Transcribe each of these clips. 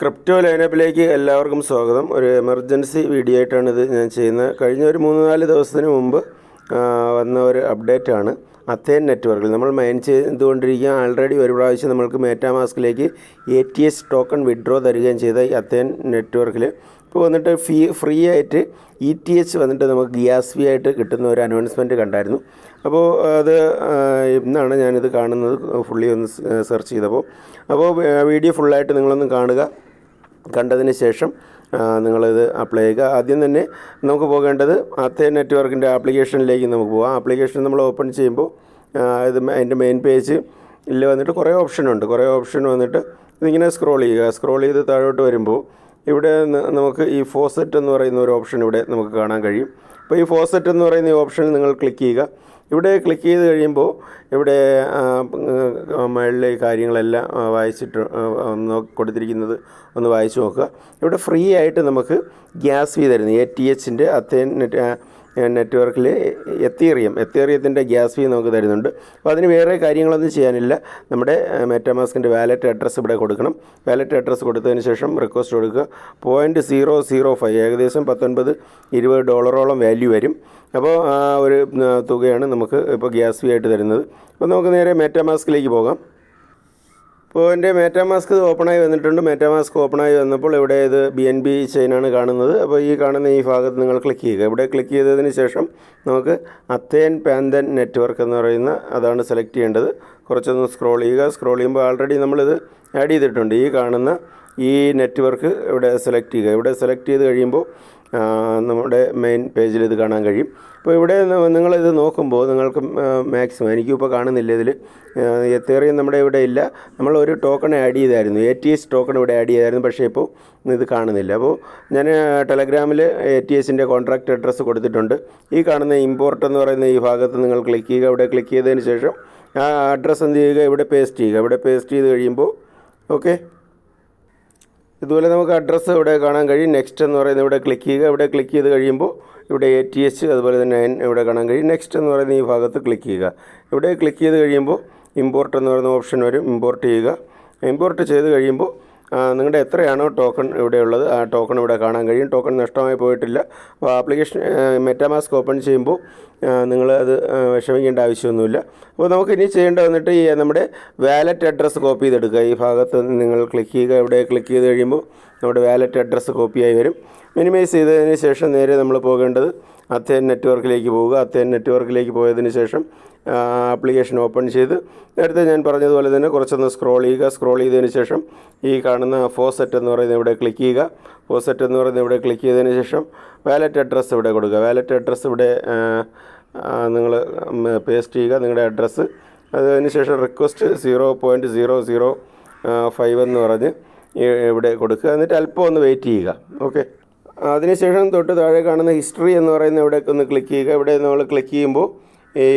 Crypto ലൈനപ്പിലേക്ക് എല്ലാവർക്കും സ്വാഗതം. ഒരു എമർജൻസി വീഡിയോ ആയിട്ടാണ് ഇത് ഞാൻ ചെയ്യുന്നത്. കഴിഞ്ഞ ഒരു മൂന്ന് നാല് ദിവസത്തിന് മുമ്പ് വന്ന ഒരു അപ്ഡേറ്റ് ആണ്. അത്തേൻ നെറ്റ്വർക്കിൽ നമ്മൾ മെയിൻ ചെയ്തുകൊണ്ടിരിക്കുക ആൾറെഡി ഒരു പ്രാവശ്യം നമ്മൾക്ക് മേറ്റാമാസ്കിലേക്ക് A T S token withdraw തരികയും ചെയ്ത ഈ അത്തേൻ നെറ്റ്വർക്കിൽ. ഇപ്പോൾ വന്നിട്ട് ഫീ ഫ്രീ ആയിട്ട് ഇ ടി എച്ച് വന്നിട്ട് നമുക്ക് ഗ്യാസ് ഫീ ആയിട്ട് കിട്ടുന്ന ഒരു അനൗൺസ്മെന്റ് കണ്ടായിരുന്നു. അപ്പോൾ അത് ഇന്നാണ് ഞാനിത് കാണുന്നത്. ഫുള്ളി ഒന്ന് സെർച്ച് ചെയ്തപ്പോൾ അപ്പോൾ വീഡിയോ ഫുള്ളായിട്ട് നിങ്ങളൊന്ന് കാണുക. കണ്ടതിന് ശേഷം നിങ്ങളിത് അപ്ലൈ ചെയ്യുക. ആദ്യം തന്നെ നമുക്ക് പോകേണ്ടത് അത്തേ നെറ്റ്വർക്കിന്റെ ആപ്ലിക്കേഷനിലേക്ക് നമുക്ക് പോകാം ആപ്ലിക്കേഷൻ നമ്മൾ ഓപ്പൺ ചെയ്യുമ്പോൾ ഇത് അതിന്റെ മെയിൻ പേജ് ഇല്ല വന്നിട്ട് കുറേ ഓപ്ഷനുണ്ട് കുറേ ഓപ്ഷൻ വന്നിട്ട് ഇതിങ്ങനെ സ്ക്രോൾ ചെയ്യുക. സ്ക്രോൾ ചെയ്ത് താഴോട്ട് വരുമ്പോൾ ഇവിടെ നമുക്ക് ഈ ഫോസെറ്റ് എന്ന് പറയുന്ന ഒരു ഓപ്ഷൻ ഇവിടെ നമുക്ക് കാണാൻ കഴിയും. അപ്പോൾ ഈ ഫോസെറ്റ് എന്ന് പറയുന്ന ഈ ഓപ്ഷനിൽ നിങ്ങൾ ക്ലിക്ക് ചെയ്യുക. ഇവിടെ ക്ലിക്ക് ചെയ്ത് കഴിയുമ്പോൾ ഇവിടെ മുകളിലെ കാര്യങ്ങളെല്ലാം വായിച്ചിട്ട് കൊടുത്തിരിക്കുന്നത് ഒന്ന് വായിച്ച് നോക്കുക. ഇവിടെ ഫ്രീ ആയിട്ട് നമുക്ക് ഗ്യാസ് ഫീ തരുന്നു. എ ടി എച്ചിന്റെ അത്തേൻ നെറ്റ്വർക്കിൽ എത്തീറിയം. എത്തീറിയത്തിന്റെ ഗ്യാസ് ഫീ നമുക്ക് തരുന്നുണ്ട്. അപ്പോൾ അതിന് വേറെ കാര്യങ്ങളൊന്നും ചെയ്യാനില്ല. നമ്മുടെ മെറ്റാമാസ്കിന്റെ വാലറ്റ് അഡ്രസ്സ് ഇവിടെ കൊടുക്കണം. വാലറ്റ് അഡ്രസ്സ് കൊടുത്തതിന് ശേഷം റിക്വസ്റ്റ് കൊടുക്കുക. പോയിന്റ് സീറോ സീറോ ഫൈവ് ഏകദേശം പത്തൊൻപത് ഇരുപത് ഡോളറോളം വാല്യൂ വരും. അപ്പോൾ ഒരു തുകയാണ് നമുക്ക് ഇപ്പോൾ ഗ്യാസ് ഫീ ആയിട്ട് തരുന്നത്. അപ്പോൾ നമുക്ക് നേരെ മെറ്റാമാസ്കിലേക്ക് പോകാം. ഇപ്പോൾ എന്റെ മേറ്റാമാസ്ക് ഓപ്പണായി വന്നിട്ടുണ്ട്. മേറ്റാമാസ്ക് ഓപ്പണായി വന്നപ്പോൾ ഇവിടെ ഇത് ബി എൻ ബി ചെയിനാണ് കാണുന്നത്. അപ്പോൾ ഈ കാണുന്ന ഈ ഭാഗത്ത് നിങ്ങൾ ക്ലിക്ക് ചെയ്യുക. ഇവിടെ ക്ലിക്ക് ചെയ്തതിന് ശേഷം നമുക്ക് അത്തേൻ പാന്തൻ നെറ്റ്വർക്ക് എന്ന് പറയുന്ന അതാണ് സെലക്ട് ചെയ്യേണ്ടത്. കുറച്ചൊന്ന് സ്ക്രോൾ ചെയ്യുക. സ്ക്രോൾ ചെയ്യുമ്പോൾ ആൾറെഡി നമ്മളിത് ആഡ് ചെയ്തിട്ടുണ്ട്. ഈ കാണുന്ന ഈ നെറ്റ്വർക്ക് ഇവിടെ സെലക്ട് ചെയ്യുക. ഇവിടെ സെലക്ട് ചെയ്ത് കഴിയുമ്പോൾ നമ്മുടെ മെയിൻ പേജിൽ ഇത് കാണാൻ കഴിയും. അപ്പോൾ ഇവിടെ നിങ്ങളിത് നോക്കുമ്പോൾ നിങ്ങൾക്ക് മാക്സിമം എനിക്കിപ്പോൾ കാണുന്നില്ല ഇതിൽ എത്തേറിയും നമ്മുടെ ഇവിടെ ഇല്ല. നമ്മൾ ഒരു ടോക്കൺ ആഡ് ചെയ്തായിരുന്നു. എ ടി എസ് ടോക്കൺ ഇവിടെ ആഡ് ചെയ്തായിരുന്നു. പക്ഷേ ഇപ്പോൾ ഇത് കാണുന്നില്ല. അപ്പോൾ ഞാൻ ടെലഗ്രാമിൽ എ ടി എസിന്റെ കോൺട്രാക്റ്റ് അഡ്രസ്സ് കൊടുത്തിട്ടുണ്ട്. ഈ കാണുന്ന ഇമ്പോർട്ട് എന്ന് പറയുന്ന ഈ ഭാഗത്ത് നിങ്ങൾ ക്ലിക്ക് ചെയ്യുക. ഇവിടെ ക്ലിക്ക് ചെയ്തതിന് ശേഷം ആ അഡ്രസ്സ് എന്ത് ചെയ്യുക? ഇവിടെ പേസ്റ്റ് ചെയ്യുക. ഇവിടെ പേസ്റ്റ് ചെയ്ത് കഴിയുമ്പോൾ ഓക്കെ ഇതുപോലെ നമുക്ക് അഡ്രസ്സ് ഇവിടെ കാണാൻ കഴിയും. നെക്സ്റ്റ് എന്ന് പറയുന്നത് ഇവിടെ ക്ലിക്ക് ചെയ്യുക. ഇവിടെ ക്ലിക്ക് ചെയ്ത് കഴിയുമ്പോൾ ഇവിടെ എ ടി എച്ച് അതുപോലെ തന്നെ ഇവിടെ കാണാൻ കഴിയും. നെക്സ്റ്റ് എന്ന് പറയുന്ന ഈ ഭാഗത്ത് ക്ലിക്ക് ചെയ്യുക. ഇവിടെ ക്ലിക്ക് ചെയ്ത് കഴിയുമ്പോൾ ഇമ്പോർട്ട് എന്ന് പറയുന്ന ഓപ്ഷൻ വരും. ഇമ്പോർട്ട് ചെയ്യുക. ഇമ്പോർട്ട് ചെയ്ത് കഴിയുമ്പോൾ നിങ്ങളുടെ എത്രയാണോ ടോക്കൺ ഇവിടെയുള്ളത് ആ ടോക്കൺ ഇവിടെ കാണാൻ കഴിയും. ടോക്കൺ നഷ്ടമായി പോയിട്ടില്ല. അപ്പോൾ ആപ്ലിക്കേഷൻ മെറ്റാമാസ്ക് ഓപ്പൺ ചെയ്യുമ്പോൾ നിങ്ങൾ അത് വിഷമിക്കേണ്ട ആവശ്യമൊന്നുമില്ല. അപ്പോൾ നമുക്ക് ഇനി ചെയ്യേണ്ടത് വന്നിട്ട് ഈ നമ്മുടെ വാലറ്റ് അഡ്രസ്സ് കോപ്പി ചെയ്തെടുക്കുക. ഈ ഭാഗത്ത് നിങ്ങൾ ക്ലിക്ക് ചെയ്യുക ഇവിടെ ക്ലിക്ക് ചെയ്ത് കഴിയുമ്പോൾ നമ്മുടെ വാലറ്റ് അഡ്രസ്സ് കോപ്പിയായി വരും. മിനിമൈസ് ചെയ്തതിന് ശേഷം നേരെ നമ്മൾ പോകേണ്ടത് അത്തേൻ നെറ്റ്വർക്കിലേക്ക് പോവുക. അത്തേൻ നെറ്റ്വർക്കിലേക്ക് പോയതിന് ശേഷം ആപ്ലിക്കേഷൻ ഓപ്പൺ ചെയ്ത് നേരത്തെ ഞാൻ പറഞ്ഞതുപോലെ തന്നെ കുറച്ചൊന്ന് സ്ക്രോൾ ചെയ്യുക. സ്ക്രോൾ ചെയ്തതിന് ശേഷം ഈ കാണുന്ന ഫോസെറ്റ് എന്ന് പറയുന്ന ഇവിടെ ക്ലിക്ക് ചെയ്യുക. ഫോസെറ്റ് എന്ന് പറയുന്ന ഇവിടെ ക്ലിക്ക് ചെയ്തതിന് ശേഷം വാലറ്റ് അഡ്രസ്സ് ഇവിടെ കൊടുക്കുക. വാലറ്റ് അഡ്രസ്സ് ഇവിടെ നിങ്ങൾ പേസ്റ്റ് ചെയ്യുക. നിങ്ങളുടെ അഡ്രസ്സ് അതിന് ശേഷം request zero point zero zero five എന്ന് പറഞ്ഞ് ഇവിടെ കൊടുക്കുക. എന്നിട്ട് അല്പം ഒന്ന് വെയിറ്റ് ചെയ്യുക. ഓക്കെ അതിനുശേഷം തൊട്ട് താഴെ കാണുന്ന ഹിസ്റ്ററി എന്ന് പറയുന്ന ഇവിടെ ഒന്ന് ക്ലിക്ക് ചെയ്യുക. ഇവിടെ നമ്മൾ ക്ലിക്ക് ചെയ്യുമ്പോൾ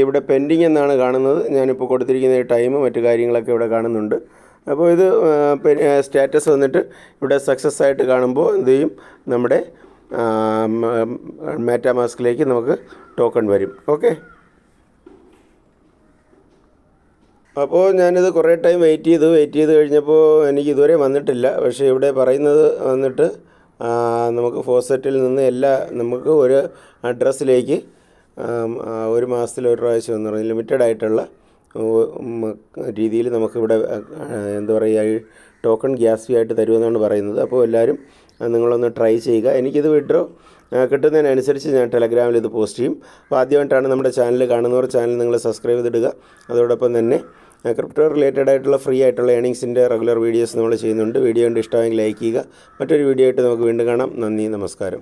ഇവിടെ പെൻഡിങ് എന്നാണ് കാണുന്നത്. ഞാനിപ്പോൾ കൊടുത്തിരിക്കുന്ന ടൈം മറ്റു കാര്യങ്ങളൊക്കെ ഇവിടെ കാണുന്നുണ്ട്. അപ്പോൾ ഇത് സ്റ്റാറ്റസ് വന്നിട്ട് ഇവിടെ സക്സസ് ആയിട്ട് കാണുമ്പോൾ എന്ത് ചെയ്യും? നമ്മുടെ മാസ്കിലേക്ക് നമുക്ക് ടോക്കൺ വരും. ഓക്കെ അപ്പോൾ ഞാനിത് കുറേ ടൈം വെയിറ്റ് ചെയ്തു. വെയിറ്റ് ചെയ്ത് കഴിഞ്ഞപ്പോൾ എനിക്ക് ഇതുവരെ വന്നിട്ടില്ല. പക്ഷേ ഇവിടെ പറയുന്നത് വന്നിട്ട് നമുക്ക് ഫോസറ്റിൽ നിന്ന് എല്ലാ നമുക്ക് ഒരു അഡ്രസ്സിലേക്ക് ഒരു മാസത്തിൽ ഒരു പ്രാവശ്യം എന്ന് പറഞ്ഞാൽ ലിമിറ്റഡ് ആയിട്ടുള്ള രീതിയിൽ നമുക്കിവിടെ എന്താ പറയുക ടോക്കൺ ഗ്യാസ് ഫീ ആയിട്ട് തരുമെന്നാണ് പറയുന്നത്. അപ്പോൾ എല്ലാവരും നിങ്ങളൊന്ന് ട്രൈ ചെയ്യുക. എനിക്കിത് വിഡ്രോ കിട്ടുന്നതിനനുസരിച്ച് ഞാൻ ടെലഗ്രാമിൽ ഇത് പോസ്റ്റ് ചെയ്യും. അപ്പോൾ ആദ്യമായിട്ടാണ് നമ്മുടെ ചാനൽ കാണുന്നവർ ചാനൽ നിങ്ങൾ സബ്സ്ക്രൈബ് ചെയ്തിടുക. അതോടൊപ്പം തന്നെ ക്രിപ്റ്റോ റിലേറ്റഡ് ആയിട്ടുള്ള ഫ്രീ ആയിട്ടുള്ള ഏണിങ്സിന്റെ റെഗുലർ വീഡിയോസ് നമ്മൾ ചെയ്യുന്നുണ്ട്. വീഡിയോ കണ്ട് ഇഷ്ടമെങ്കിൽ ലൈക്ക് ചെയ്യുക. മറ്റൊരു വീഡിയോ ആയിട്ട് നമുക്ക് വീണ്ടും കാണാം. നന്ദി നമസ്കാരം.